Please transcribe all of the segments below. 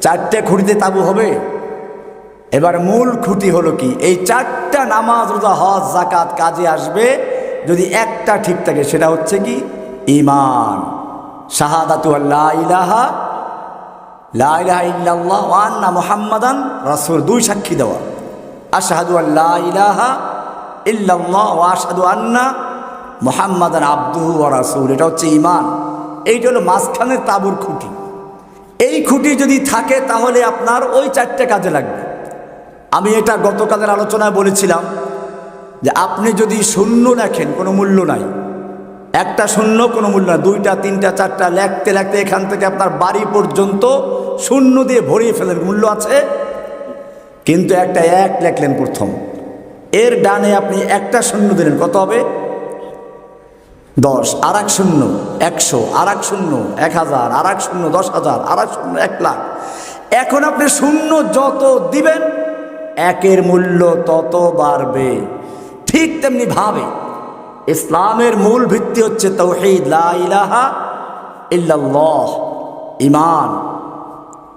চারটে খুঁটিতে তাবু হবে। এবার মূল খুঁটি হলো কি? এই চারটা নামাজ, রোজা, হজ জাকাত কাজে আসবে যদি একটা ঠিক থাকে, সেটা হচ্ছে কি? ইমান শাহাদাতু আল্লাহ ইলাহা, লা ইলাহা ইল্লাল্লাহ ওয়া আন্না মুহাম্মাদান রাসূল। দুই সাক্ষী দেওয়া। আশহাদু আল্লাহ ইলাহা ইল্লাল্লাহ ওয়া আশহাদু আন্না মুহাম্মাদান আবদুহু ওয়া রাসূল। এটা হচ্ছে ইমান এইটা হলো মাঝখানের তাবুর খুঁটি। এই খুঁটি যদি থাকে, তাহলে আপনার ওই চারটে কাজে লাগবে। আমি এটা গতকালের আলোচনায় বলেছিলাম যে আপনি যদি শূন্য লেখেন কোনো মূল্য নাই। একটা শূন্য, কোনো মূল্য নাই। দুইটা, তিনটা, চারটা, লেখতে লেখতে এখান থেকে আপনার বাড়ি পর্যন্ত শূন্য দিয়ে ভরিয়ে ফেলেন মূল্য আছে? কিন্তু একটা এক লেখলেন প্রথম। এর ডানে আপনি একটা শূন্য দিলেন। কত হবে? দশ আর এক শূন্য, একশো আর এক শূন্য, এক হাজার আর এক শূন্য, দশ হাজার আর এক শূন্য, এক লাখ। এখন আপনি শূন্য যত দিবেন, একের মূল্য তত বাড়বে। ঠিক তেমনি ভাবে, ইসলামের মূল ভিত্তি হচ্ছে তৌহিদ, লা ইলাহা ইল্লাল্লাহ ইমান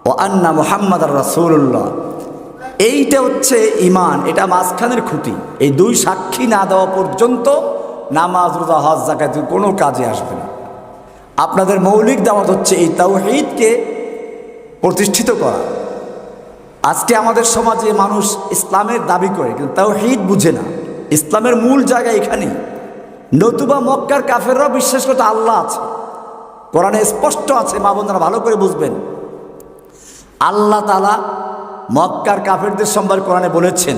ও আন্না মুহাম্মদ রাসূলুল্লাহ। এইটা হচ্ছে ইমান এটা মাঝখানের খুঁটি। এই দুই সাক্ষী না দেওয়া পর্যন্ত নামাজ, রোজা, হজ জাকাত কোনো কাজে আসবে না। আপনাদের মৌলিক দাওয়াত হচ্ছে এই তাওহীদকে প্রতিষ্ঠিত করা। আজকে আমাদের সমাজে মানুষ ইসলামের দাবি করে, কিন্তু তাওহীদ বুঝে না। ইসলামের মূল জায়গা এখানে নতুবা মক্কার কাফেররাও বিশ্বাস করতে আল্লাহ আছে। কোরআনে স্পষ্ট আছে, মা বোনরা ভালো করে বুঝবেন। আল্লাহ তালা মক্কার কাফেরদের সম্পর্কে কোরআনে বলেছেন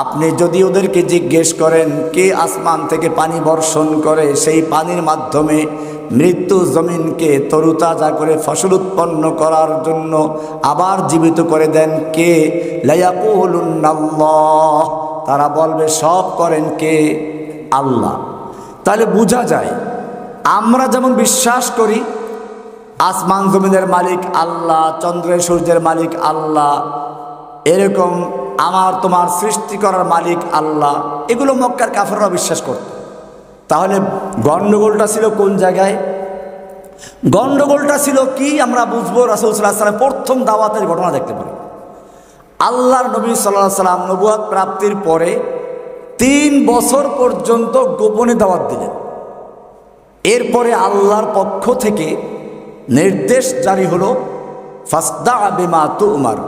আপনি যদি ওদেরকে জিজ্ঞেস করেন, কে আসমান থেকে পানি বর্ষণ করে, সেই পানির মাধ্যমে মৃত্যু জমিনকে তরুতাজা করে ফসল উৎপন্ন করার জন্য আবার জীবিত করে দেন কে? লায়াকুলুন্নাল্লাহ। তারা বলবে, সব করেন কে? আল্লাহ। তাহলে বোঝা যায়, আমরা যেমন বিশ্বাস করি, আসমান জমিনের মালিক আল্লাহ, চন্দ্রের সূর্যের মালিক আল্লাহ, এরকম আমার তোমার সৃষ্টি করার মালিক আল্লাহ। এগুলো মক্কার কাফেররা বিশ্বাস করত। তাহলে গণ্ডগোলটা ছিল কোন জায়গায়? গণ্ডগোলটা ছিল কি আমরা বুঝব? রাসুল সাল্লাহ সাল্লাম প্রথম দাওয়াতের ঘটনা দেখতে পারি আল্লাহর নবী সাল্লাহ সাল্লাম নবুয়াদ প্রাপ্তির পরে তিন বছর পর্যন্ত গোপনে দাওয়াত দিলেন। এরপরে আল্লাহর পক্ষ থেকে নির্দেশ জারি হলো ফাসদা বেমা তু উমার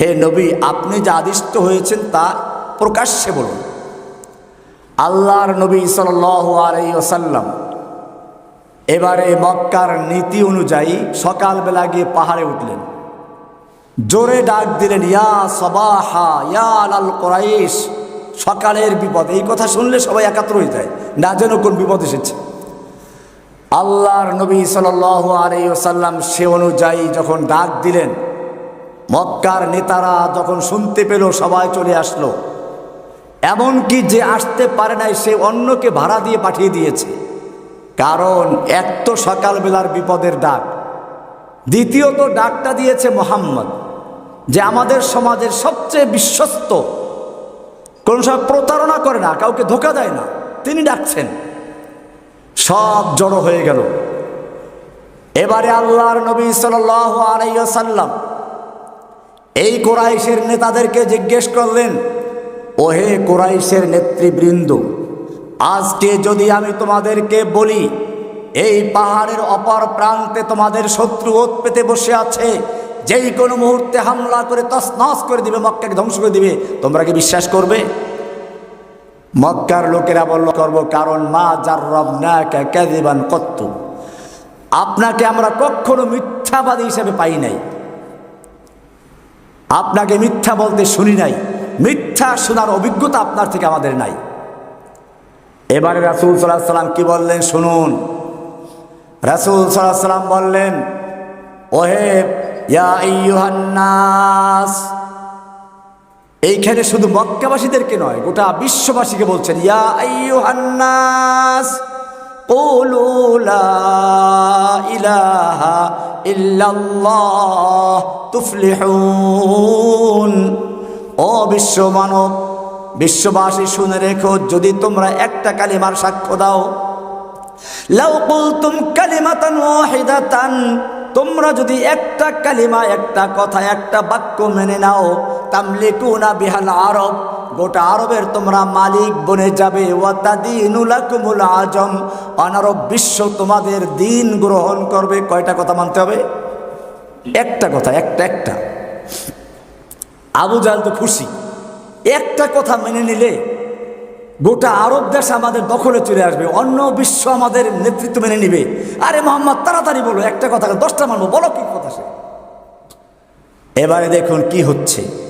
হে নবী, আপনি যা আদিষ্ট হয়েছেন তা প্রকাশ্যে বলুন। আল্লাহর নবী সাল্লাম এবারে মক্কার নীতি অনুযায়ী সকালবেলা গিয়ে পাহাড়ে উঠলেন। জোরে ডাক দিলেন, ইয়া সবাহা, ইয়া আলাল কোরাইশ। সকালের বিপদ, এই কথা শুনলে সবাই একাত্র হয়ে যায়, না যেন কোন বিপদ এসেছে। আল্লাহর নবী সাল আলাইসাল্লাম সে অনুযায়ী যখন ডাক দিলেন মক্কার নেতারা যখন শুনতে পেল, সবাই চলে আসলো। এমনকি যে আসতে পারে নাই, সে অন্যকে ভাড়া দিয়ে পাঠিয়ে দিয়েছে। কারণ এক তো সকালবেলার বিপদের ডাক, দ্বিতীয়ত ডাকটা দিয়েছে মোহাম্মদ, যে আমাদের সমাজের সবচেয়ে বিশ্বস্ত, কোন সব প্রতারণা করে না, কাউকে ধোকা দেয় না, তিনি ডাকছেন। সব জড়ো হয়ে গেল। এবারে আল্লাহর নবী সাল আলাইসাল্লাম এই কোরাইশের নেতাদেরকে জিজ্ঞেস করলেন, ওহে কোরাইশের নেতৃবৃন্দ, আজকে যদি আমি তোমাদেরকে বলি, এই পাহাড়ের অপর প্রান্তে তোমাদের শত্রু ওত পেতে বসে আছে, যেই কোনো মুহূর্তে হামলা করে তসনস করে দিবে, মক্কাকে ধ্বংস করে দিবে, তোমরা কি বিশ্বাস করবে? মক্কার লোকেরা বলল, করব কারণ মা যার রব না ক্যাদিবান কত্ত। আপনাকে আমরা কখনো মিথ্যাবাদী হিসেবে পাই নাই। আপনাকে মিথ্যা বলতে শুনি নাই। মিথ্যা শোনার অভিজ্ঞতা আপনার থেকে আমাদের নাই। এবারে রাসুল সাল্লাহ সাল্লাম কি বললেন শুনুন। রাসুল সাল্লাহ সাল্লাম বললেন, ওহে ইয়া ইয়ুহান্নাস এইখানে শুধু মক্কাবাসীদেরকে নয়, গোটা বিশ্ববাসীকে বলছেন, ইয়া আইয়ুহান্নাস قولوا لا إله إلا الله تفلحون ও বিশ্ব মানব বিশ্ববাসী শুনে রেখো যদি তোমরা একটা কালিমার সাক্ষ্য দাও লাউ কুলতুম কালিমাতান ওয়াহিদাতান তোমরা যদি একটা কালিমা একটা কথা একটা বাক্য মেনে নাও তামলিকুনা বিহাল আরব গোটা আরবের তোমরা মালিক বনে যাবে। আজম। অনারব বিশ্ব তোমাদের দিন গ্রহণ করবে। কয়টা কথা মানতে হবে? একটা কথা, একটা একটা। আবু জাল তো খুশি। একটা কথা মেনে নিলে গোটা আরব দেশ আমাদের দখলে চলে আসবে। অন্য বিশ্ব আমাদের নেতৃত্ব মেনে নিবে। আরে মোহাম্মদ, তাড়াতাড়ি বলো, একটা কথা, দশটা মানবো, বলো কি কথা সে? এবারে দেখুন কি হচ্ছে।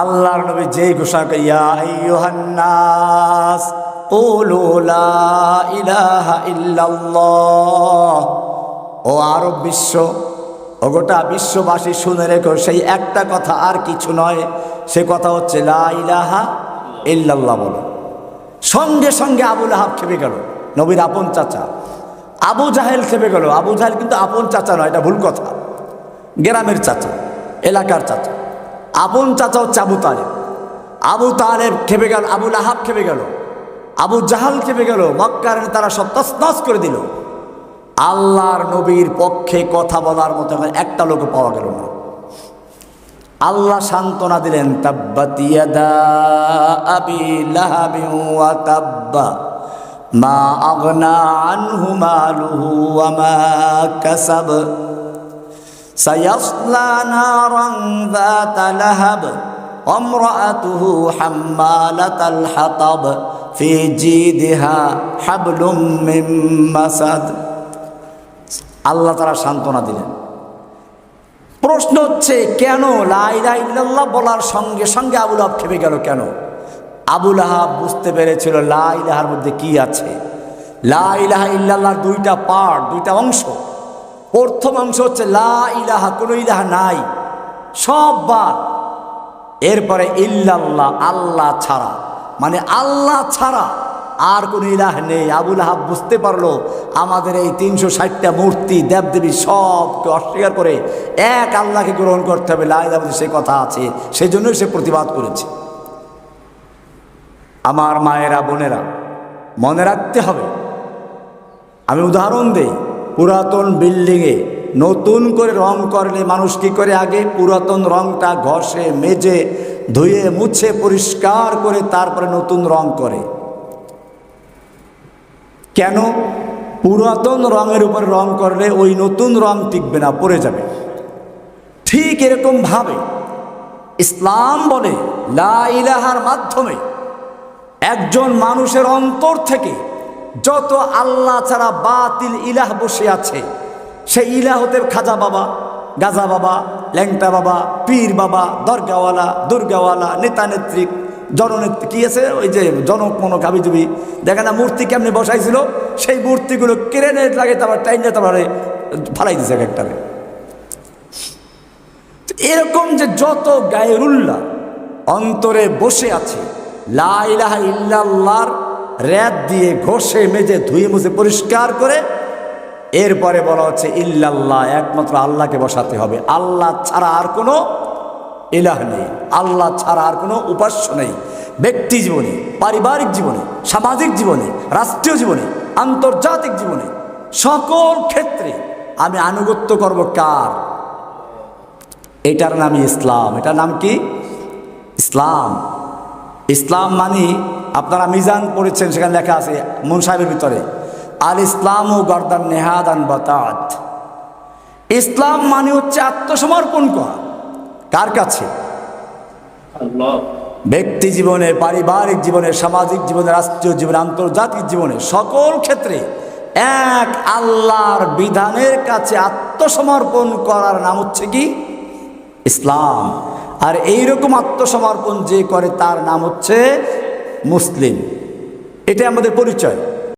আল্লাহর নবী যেই ঘোষণা ইয়া ইল্লাল্লাহ। ও আরব বিশ্ব, ও গোটা বিশ্ববাসী শুনে রেখো, সেই একটা কথা আর কিছু নয়, সে কথা হচ্ছে, লা ইলাহা ইল্লাল্লাহ বলো। সঙ্গে সঙ্গে আবুল আহাব খেপে গেল, নবীর আপন চাচা। আবু জাহেল খেপে গেল, আবু জাহেল কিন্তু আপন চাচা নয়, এটা ভুল কথা। গ্রামের চাচা, এলাকার চাচা। আপন চাচা হচ্ছে আবু তালেব। আবু তালেব খেপে গেল, আবু আহাব খেপে গেল, আবু জাহাল খেপে গেল, মক্কার তারা সব তসনস করে দিল। আল্লাহর নবীর পক্ষে কথা বলার মতো একটা লোক পাওয়া গেল না। আল্লাহ সান্ত্বনা দিলেন লাহাবি তাব্বা, মা আগনা আনহু মালুহু ওয়া মা কাসাব। سيصلى نارا ذات لهب وامرأته حمالة الحطب في جيدها حبل من مسد আল্লাহ তারা সান্ত্বনা দিলেন প্রশ্ন হচ্ছে কেন লাইলা ইল্লাল্লাহ বলার সঙ্গে সঙ্গে আবুল আহাব খেপে গেল কেন আবুল আহাব বুঝতে পেরেছিল লা ইলাহার মধ্যে কি আছে লা ইলাহা ইল্লাল্লাহর দুইটা পার্ট দুইটা অংশ প্রথম অংশ হচ্ছে লা ইলাহা, কোনো ইলাহা নাই। সব বাদ। এরপরে ইল্লাল্লাহ, আল্লাহ ছাড়া। মানে আল্লাহ ছাড়া আর কোনো ইলাহ নেই। আবুল আহাব বুঝতে পারল, আমাদের এই তিনশো ষাটটা মূর্তি, দেবদেবী সবকে অস্বীকার করে এক আল্লাহকে গ্রহণ করতে হবে। লাইলা মধ্যে সে কথা আছে। সেই জন্যই সে প্রতিবাদ করেছে। আমার মায়েরা, বোনেরা, মনে রাখতে হবে। আমি উদাহরণ দেই। পুরাতন বিল্ডিংয়ে নতুন করে রং করলে মানুষ কি করে আগে? পুরাতন রংটা ঘষে, মেজে, ধুয়ে, মুছে, পরিষ্কার করে তারপরে নতুন রং করে। কেন? পুরাতন রঙের উপর রং করলে ওই নতুন রং টিকবে না, পড়ে যাবে। ঠিক এরকম ভাবে ইসলাম বলে, লা ইলাহার মাধ্যমে একজন মানুষের অন্তর থেকে যত আল্লাহ ছাড়া বাতিল ইলাহ বসে আছে, সেই ইলাহ হতে খাজা বাবা, গাজা বাবা, ল্যাংটা বাবা, পীর বাবা, দরগাওয়ালা, দুর্গাওয়ালা, নেতা নেত্রী, জননেত্রী, কি আছে? ওই যে জনক মনক হাবিজুবি। দেখে না, মূর্তি কেমনে বসাইছিল? সেই মূর্তিগুলো কেড়ে লাগে, তারপর টাইনে তারপরে ফালাই দিছে এক একটারে। এরকম যে যত গায়রুল্লাহ অন্তরে বসে আছে, লা ইলাহা র্যাদ দিয়ে ঘষে মেজে ধুয়ে মুছে পরিষ্কার করে এরপরে বলা হচ্ছে, ইল্লাল্লাহ, একমাত্র আল্লাহকে বসাতে হবে। আল্লাহ ছাড়া আর কোনো ইলাহ নেই। আল্লাহ ছাড়া আর কোনো উপাস্য নেই। ব্যক্তি জীবনে, পারিবারিক জীবনে, সামাজিক জীবনে, রাষ্ট্রীয় জীবনে, আন্তর্জাতিক জীবনে, সকল ক্ষেত্রে আমি আনুগত্য করব কার? এটার নামই ইসলাম। এটার নাম কি? ইসলাম। ইসলাম মানি আপনারা মিজান পড়েছেন সেখানে লেখা আছে মুন সাহেবের ভিতরে আল ইসলাম ও গর্দান নেহাদান বাতাত। ইসলাম মানে হচ্ছে আত্মসমর্পণ করা। কার কাছে? ব্যক্তি জীবনে পারিবারিক জীবনে সামাজিক জীবনে রাষ্ট্রীয় জীবনে আন্তর্জাতিক জীবনে সকল ক্ষেত্রে এক আল্লাহর বিধানের কাছে আত্মসমর্পণ করার নাম হচ্ছে কি? ইসলাম। আর এইরকম আত্মসমর্পণ যে করে তার নাম হচ্ছে মুসলিম। এটা আমাদের পরিচয়।